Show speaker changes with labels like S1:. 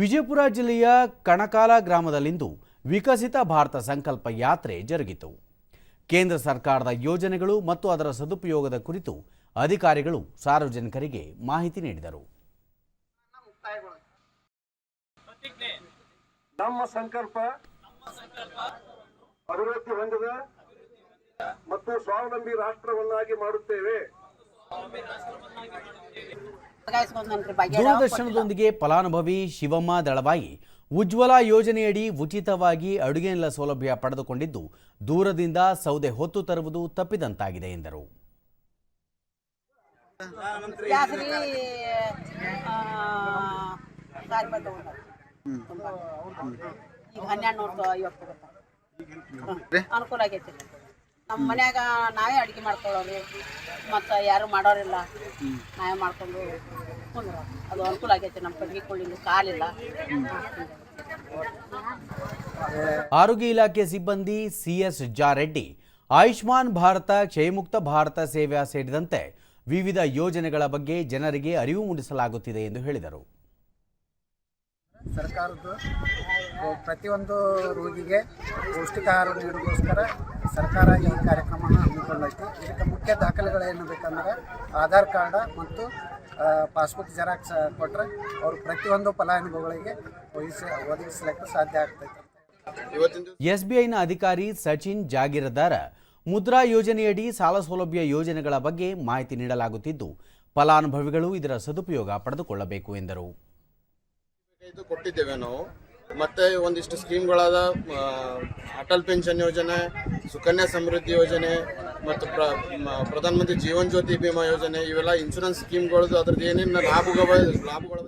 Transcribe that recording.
S1: ವಿಜಯಪುರ ಜಿಲ್ಲೆಯ ಕಣಕಾಲ ಗ್ರಾಮದಲ್ಲಿಂದು ವಿಕಸಿತ ಭಾರತ ಸಂಕಲ್ಪ ಯಾತ್ರೆ ಜರುಗಿತು. ಕೇಂದ್ರ ಸರ್ಕಾರದ ಯೋಜನೆಗಳು ಮತ್ತು ಅದರ ಸದುಪಯೋಗದ ಕುರಿತು ಅಧಿಕಾರಿಗಳು ಸಾರ್ವಜನಿಕರಿಗೆ ಮಾಹಿತಿ ನೀಡಿದರು.
S2: ನಮ್ಮ ಸಂಕಲ್ಪ ಅಭಿವೃದ್ಧಿ ಹೊಂದಿದ ಮತ್ತು ಸ್ವಾವಲಂಬಿ ರಾಷ್ಟ್ರವನ್ನಾಗಿ ಮಾಡುತ್ತೇವೆ.
S1: ದೂರದರ್ಶನದೊಂದಿಗೆ ಫಲಾನುಭವಿ ಶಿವಮ್ಮ ದಳವಾಯಿ ಉಜ್ವಲ ಯೋಜನೆಯಡಿ ಉಚಿತವಾಗಿ ಅಡುಗೆ ಅನಿಲ ಸೌಲಭ್ಯ ಪಡೆದುಕೊಂಡಿದ್ದು ದೂರದಿಂದ ಸೌದೆ ಹೊತ್ತು ತರುವುದು ತಪ್ಪಿದಂತಾಗಿದೆ ಎಂದರು.
S3: ಅನುಕೂಲ ಆಗೈತಿ ನಮ್ಮ ಮನ್ಯಾಗ ನಾವೇ ಅಡುಗೆ ಮಾಡ್ಕೊಳ್ಳೋರು ಮತ್ತು ಯಾರು ಮಾಡೋರಿಲ್ಲ ನಾವೇ ಮಾಡ್ಕೊಂಡು ಕುಂದ್ರ. ಅದು ಅನುಕೂಲ ಆಗೈತಿ ನಮ್ಮ ಕಡ್ಗೆ ಕೊಳ್ಳಿಲ್ಲ ಕಾಲಿಲ್ಲ.
S1: ಆರೋಗ್ಯ ಇಲಾಖೆ ಸಿಬ್ಬಂದಿ ಸಿಎಸ್ ಜಾರೆಡ್ಡಿ ಆಯುಷ್ಮಾನ್ ಭಾರತ ಕ್ಷಯಮುಕ್ತ ಭಾರತ ಸೇವೆ ಸೇರಿದಂತೆ ವಿವಿಧ ಯೋಜನೆಗಳ ಬಗ್ಗೆ ಜನರಿಗೆ ಅರಿವು ಮೂಡಿಸಲಾಗುತ್ತಿದೆ ಎಂದು ಹೇಳಿದರು.
S4: ಸರ್ಕಾರದ್ದು ಪ್ರತಿಯೊಂದು ರೋಗಿಗೆ ಪೌಷ್ಟಿಕ ಆಹಾರ ನೀಡೋಗೋಸ್ಕರ ಸರ್ಕಾರ ಈ ಕಾರ್ಯಕ್ರಮ ಹಮ್ಮಿಕೊಂಡೈತಿ ಇದಕ್ಕೆ ಮುಖ್ಯ ದಾಖಲೆಗಳೇನು ಬೇಕಂದ್ರೆ ಆಧಾರ್ ಕಾರ್ಡ ಮತ್ತು ಪಾಸ್ಬುಕ್ ಜೆರಾಕ್ಸ್ ಕೊಟ್ಟರೆ ಅವರು ಪ್ರತಿಯೊಂದು ಫಲಾನುಭವಿಗಳಿಗೆ ಒದಗಿಸ ಒದಗಿಸಲಿಕ್ಕೆ ಸಾಧ್ಯ ಆಗ್ತೈತೆ.
S1: ಎಸ್ಬಿಐನ ಅಧಿಕಾರಿ ಸಚಿನ್ ಜಾಗಿರದಾರ ಮುದ್ರಾ ಯೋಜನೆಯಡಿ ಸಾಲ ಸೌಲಭ್ಯ ಯೋಜನೆಗಳ ಬಗ್ಗೆ ಮಾಹಿತಿ ನೀಡಲಾಗುತ್ತಿದ್ದು ಫಲಾನುಭವಿಗಳು ಇದರ ಸದುಪಯೋಗ ಪಡೆದುಕೊಳ್ಳಬೇಕು ಎಂದರು.
S5: ಕೊಟ್ಟಿದ್ದೇವೆ ನಾವು. ಮತ್ತೆ ಒಂದಿಷ್ಟು ಸ್ಕೀಮ್ಗಳಾದ ಅಟಲ್ ಪೆನ್ಷನ್ ಯೋಜನೆ, ಸುಕನ್ಯಾ ಸಮೃದ್ಧಿ ಯೋಜನೆ, ಮತ್ತು ಪ್ರ ಪ್ರಧಾನಮಂತ್ರಿ ಜೀವನ್ ಜ್ಯೋತಿ ಬಿಮಾ ಯೋಜನೆ, ಇವೆಲ್ಲ ಇನ್ಶೂರೆನ್ಸ್ ಸ್ಕೀಮ್ಗಳದ್ದು ಅದ್ರದ್ದು ಏನೇನು ಲಾಭಗಳ ಲಾಭಗಳ